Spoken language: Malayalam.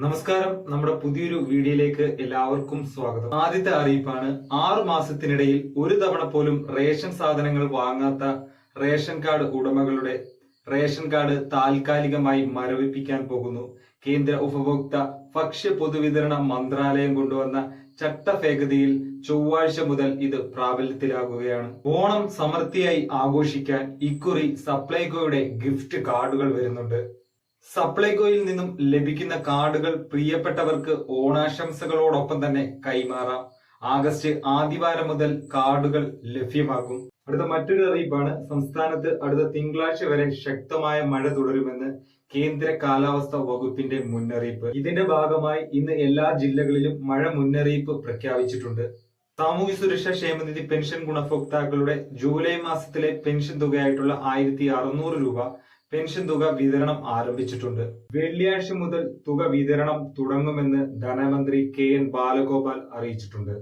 നമസ്കാരം. നമ്മുടെ പുതിയൊരു വീഡിയോയിലേക്ക് എല്ലാവർക്കും സ്വാഗതം. ആദ്യത്തെ അറിയിപ്പാണ് ആറു മാസത്തിനിടയിൽ ഒരു തവണ പോലും റേഷൻ സാധനങ്ങൾ വാങ്ങാത്ത റേഷൻ കാർഡ് ഉടമകളുടെ റേഷൻ കാർഡ് താൽക്കാലികമായി മരവിപ്പിക്കാൻ പോകുന്നു. കേന്ദ്ര ഉപഭോക്ത ഭക്ഷ്യ പൊതുവിതരണ മന്ത്രാലയം കൊണ്ടുവന്ന ചട്ടഭേദഗതിയിൽ ചൊവ്വാഴ്ച മുതൽ ഇത് പ്രാബല്യത്തിലാകുകയാണ്. ഓണം സമൃദ്ധിയായി ആഘോഷിക്കാൻ ഇക്കുറി സപ്ലൈകോയുടെ ഗിഫ്റ്റ് കാർഡുകൾ വരുന്നുണ്ട്. സപ്ലൈകോയിൽ നിന്നും ലഭിക്കുന്ന കാർഡുകൾ പ്രിയപ്പെട്ടവർക്ക് ഓണാശംസകളോടൊപ്പം തന്നെ കൈമാറാം. ആഗസ്റ്റ് ആദ്യവാരം മുതൽ കാർഡുകൾ ലഭ്യമാക്കും അടുത്ത മറ്റൊരു അറിയിപ്പാണ്. സംസ്ഥാനത്ത് അടുത്ത തിങ്കളാഴ്ച വരെ ശക്തമായ മഴ തുടരുമെന്ന് കേന്ദ്ര കാലാവസ്ഥാ വകുപ്പിന്റെ മുന്നറിയിപ്പ്. ഇതിന്റെ ഭാഗമായി ഇന്ന് എല്ലാ ജില്ലകളിലും മഴ മുന്നറിയിപ്പ് പ്രഖ്യാപിച്ചിട്ടുണ്ട്. സാമൂഹ്യ സുരക്ഷാ ക്ഷേമനിധി പെൻഷൻ ഗുണഭോക്താക്കളുടെ ജൂലൈ മാസത്തിലെ പെൻഷൻ തുകയായിട്ടുള്ള ആയിരത്തി രൂപ പെൻഷൻ തുക വിതരണം ആരംഭിച്ചിട്ടുണ്ട്. വെള്ളിയാഴ്ച മുതൽ തുക വിതരണം തുടങ്ങുമെന്ന് ധനമന്ത്രി കെ എൻ ബാലഗോപാൽ അറിയിച്ചിട്ടുണ്ട്.